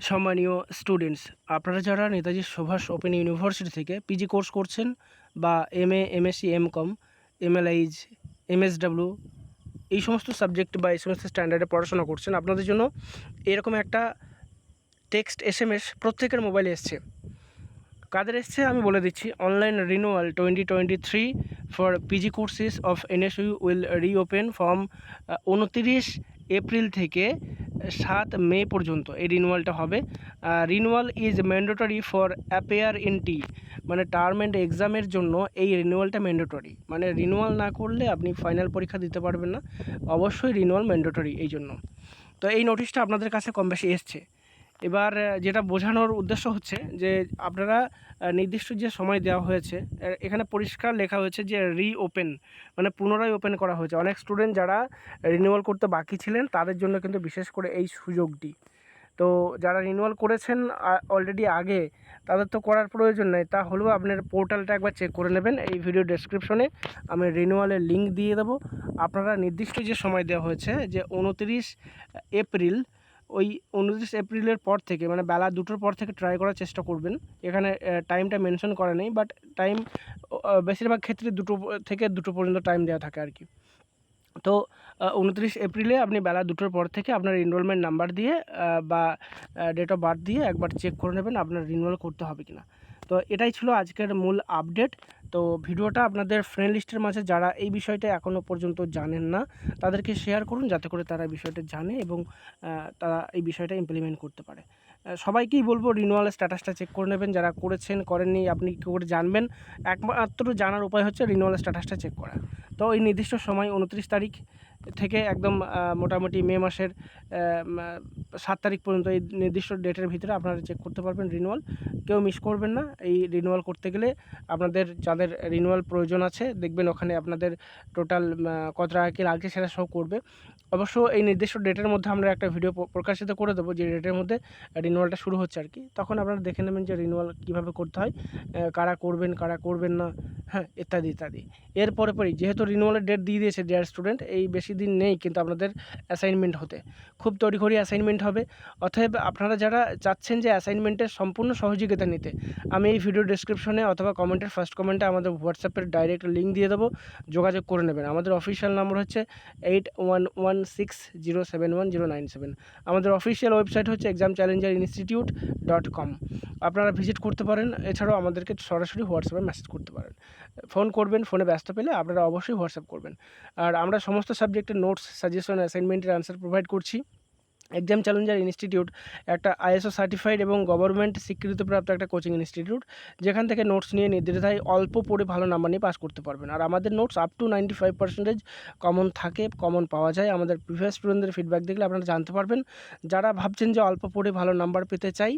সম্মানীয় স্টুডেন্টস আপনারা যারা নেতাজি সুভাষ ওপেন ইউনিভার্সিটি থেকে পিজি কোর্স করছেন বা M A M MSc M com MLIS MSW এই সমস্ত সাবজেক্ট বা এই সমস্ত স্ট্যান্ডার্ডে পড়াশোনা করছেন, আপনাদের জন্য এরকম একটা টেক্সট এস এম এস প্রত্যেকের মোবাইলে এসছে। কাদের এসছে আমি বলে দিচ্ছি online renewal twenty twenty three for PG courses of NSU will reopen from উনতিরিশ এপ্রিল থেকে সাত মে পর্যন্ত এই রিনুয়ালটা হবে। Renewal is mandatory for appear in T মানে টার্ম অ্যান্ড এক্সামের জন্য এই রিনুয়ালটা ম্যান্ডেটরি মানে রিনুয়াল না করলে আপনি ফাইনাল পরীক্ষা দিতে পারবেন না। অবশ্যই রিনুয়াল ম্যান্ডেটরি এই জন্য। তো এই নোটিশটা আপনাদের কাছে কম বেশি এসছে। এবার যেটা বোঝানোর উদ্দেশ্য হচ্ছে যে আপনারা নির্দিষ্ট যে সময় দেওয়া হয়েছে এখানে পরিষ্কার লেখা হয়েছে যে রি ওপেন মানে পুনরায় ওপেন করা হয়েছে। অনেক স্টুডেন্ট যারা রিনিউয়াল করতে বাকি ছিলেন, তাদের জন্য কিন্তু বিশেষ করে এই সুযোগটি। তো যারা রিনিউয়াল করেছেন অলরেডি আগে, তাদের তো করার প্রয়োজন নেই। তা হলেও আপনার পোর্টালটা একবার চেক করে নেবেন। এই ভিডিও ডেসক্রিপশনে আমি রিনিউয়ালের লিঙ্ক দিয়ে দেবো। আপনারা নির্দিষ্ট যে সময় দেওয়া হয়েছে, যে উনতিরিশ এপ্রিল ওই উনত্রিশ এপ্রিলের পর থেকে মানে বেলা দুটোর পর থেকে ট্রাই করার চেষ্টা করবেন। এখানে টাইমটা মেনশন করা নেই বাট টাইম বেশিরভাগ ক্ষেত্রে দুটো থেকে দুটো পর্যন্ত টাইম দেওয়া থাকে আর কি। তো উনত্রিশ এপ্রিলে আপনি বেলা দুটোর পর থেকে আপনার এনরোলমেন্ট নাম্বার দিয়ে বা ডেট অফ বার্থ দিয়ে একবার চেক করে নেবেন আপনার রিনিউয়াল করতে হবে কিনা। তো এটাই ছিল আজকের মূল আপডেট তো ভিডিওটা আপনাদের ফ্রেন্ড লিস্টের মাঝে যারা এই বিষয়টা এখনও পর্যন্ত জানেন না, তাদেরকে শেয়ার করুন যাতে করে তারা বিষয়টা জানে এবং তারা এই বিষয়টা ইমপ্লিমেন্ট করতে পারে। সবাইকেই বলব রিনুয়াল স্ট্যাটাসটা চেক করে নেবেন, যারা করেছেন, করেননি, আপনি কী করে জানবেন? একমাত্র জানার উপায় হচ্ছে রিনুয়াল স্ট্যাটাসটা চেক করা। তো এই নির্দিষ্ট সময়, উনত্রিশ তারিখ থেকে একদম মোটামুটি মে মাসের সাত তারিখ পর্যন্ত এই নির্দিষ্ট ডেটের ভিতরে আপনারা চেক করতে পারবেন রিনিউয়াল কেউ মিস করবেন না। এই রিনিউয়াল করতে গেলে আপনাদের যাদের রিনিউয়াল প্রয়োজন আছে, দেখবেন ওখানে আপনাদের টোটাল কত টাকা কি লাগছে সেটা সব করবে। অবশ্য এই নির্দিষ্ট ডেটের মধ্যে আমরা একটা ভিডিও প্রকাশিত করে দেবো। যে ডেটের মধ্যে রিনিউয়ালটা শুরু হচ্ছে আর কি। তখন আপনারা দেখে নেবেন যে রিনিউয়াল কীভাবে করতে হয় কারা করবেন কারা করবেন না হ্যাঁ ইত্যাদি ইত্যাদি। এর পরে, যেহেতু রিনিউয়ালের ডেট দিয়ে দিয়েছে ডিয়ার স্টুডেন্ট এই বেশি দিন নেই কিন্তু আপনাদের অ্যাসাইনমেন্ট হতে। খুব তড়িঘড়ি অ্যাসাইনমেন্ট হবে। অতএব আপনারা যারা চাচ্ছেন যে অ্যাসাইনমেন্টের সম্পূর্ণ সহযোগিতা নিতে, আমি এই ভিডিও ডিসক্রিপশনে অথবা কমেন্টের ফার্স্ট কমেন্টে আমাদের হোয়াটসঅ্যাপের ডাইরেক্ট লিঙ্ক দিয়ে দেবো। যোগাযোগ করে নেবেন। আমাদের অফিসিয়াল নম্বর হচ্ছে eight one one six zero seven one zero nine seven আমাদের অফিসিয়াল ওয়েবসাইট হচ্ছে exam challenger institute dot com আপনারা ভিজিট করতে পারেন। এছাড়াও আমাদেরকে সরাসরি হোয়াটসঅ্যাপে মেসেজ করতে পারেন। ফোন করবেন ফোনে ব্যস্ত পেলে আপনারা অবশ্যই হোয়াটসঅ্যাপ করবেন। আর আমরা সমস্ত সাবজেক্টের নোটস সাজেশন অ্যাসাইনমেন্টের আনসার প্রোভাইড করছি। এক্সাম চ্যালেঞ্জার ইনস্টিটিউট একটা আইএসও সার্টিফাইড এবং গভর্নমেন্ট স্বীকৃতিপ্রাপ্ত একটা কোচিং ইনস্টিটিউট যেখান থেকে নোটস নিয়ে নির্দ্বিধায় অল্প পড়ে ভালো নাম্বার নিয়ে পাস করতে পারবেন। আর আমাদের notes up to ninety five percentage common থাকে কমন পাওয়া যায়। আমাদের প্রিভিয়াস স্টুডেন্টদের ফিডব্যাক দেখলে আপনারা জানতে পারবেন। যারা ভাবছেন যে অল্প পড়ে ভালো নাম্বার পেতে চাই,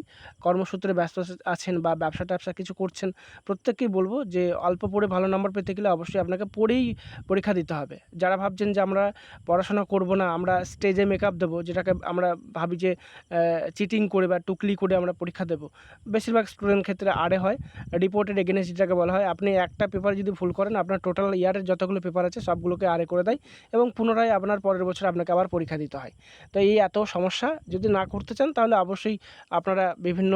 কর্মসূত্রে ব্যস্ত আছেন বা ব্যবসা ট্যাবসা কিছু করছেন, প্রত্যেককেই বলব যে অল্প পড়ে ভালো নাম্বার পেতে গেলে অবশ্যই আপনাকে পড়েই পরীক্ষা দিতে হবে। যারা ভাবছেন যে আমরা পড়াশোনা করব না, আমরা স্টেজে মেকআপ দেবো, যেটাকে আমরা ভাবি যে চিটিং করে বা টুকলি করে আমরা পরীক্ষা দেবো। বেশিরভাগ স্টুডেন্ট ক্ষেত্রে আরে হয়। রিপোর্টেড এগেনেস্ট যেটাকে বলা হয়, আপনি একটা পেপার যদি ভুল করেন, আপনার টোটাল ইয়ারের যতগুলো পেপার আছে, সবগুলোকে আরে করে দেয় এবং পুনরায় আপনার পরের বছর আপনাকে আবার পরীক্ষা দিতে হয়। তো এই এত সমস্যা, যদি না করতে চান, তাহলে অবশ্যই আপনারা বিভিন্ন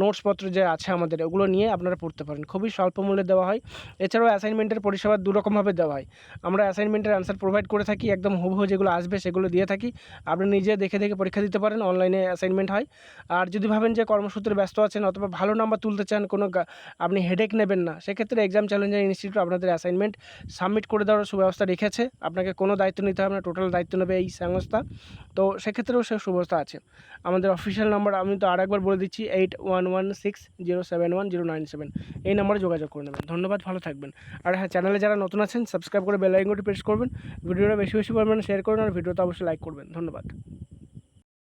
নোটসপত্র যে আছে আমাদের, ওগুলো নিয়ে আপনারা পড়তে পারেন। খুবই স্বল্প মূল্যে দেওয়া হয়। এছাড়াও অ্যাসাইনমেন্টের পরিষেবা দুরকমভাবে দেওয়া হয়। আমরা অ্যাসাইনমেন্টের অ্যান্সার প্রোভাইড করে থাকি, একদম হুবহু যেগুলো আসবে সেগুলো দিয়ে থাকি। আপনি নিজে দেখে দেখে পরীক্ষা দিতে পারেন অনলাইনে অ্যাসাইনমেন্ট হয়। আর যদি ভাবেন যে কর্মসূত্রে ব্যস্ত আছেন অথবা ভালো নাম্বার তুলতে চান, কোনো আপনি হেডেক নেবেন না, সেক্ষেত্রে এক্সাম চ্যালেঞ্জার ইনস্টিটিউট আপনাদের অ্যাসাইনমেন্ট সাবমিট করে দেওয়ার সুব্যবস্থা রেখেছে। আপনাকে কোনো দায়িত্ব নিতে হবে না টোটাল দায়িত্ব নেবে এই সংস্থা। তো সেক্ষেত্রেও সে সুব্যবস্থা আছে। আমাদের অফিসিয়াল নাম্বার আমি তো আরেকবার বলে দিচ্ছি eight one one six zero seven one zero nine seven এই নাম্বারে যোগাযোগ করে নেবেন। ধন্যবাদ, ভালো থাকবেন। আর হ্যাঁ চ্যানেলে যারা নতুন আছেন সাবস্ক্রাইব করে বেল আইকনটি প্রেস করবেন। ভিডিওটা বেশি বেশি পরিমাণে শেয়ার করবেন আর ভিডিওটা অবশ্যই লাইক করবেন। ধন্যবাদ।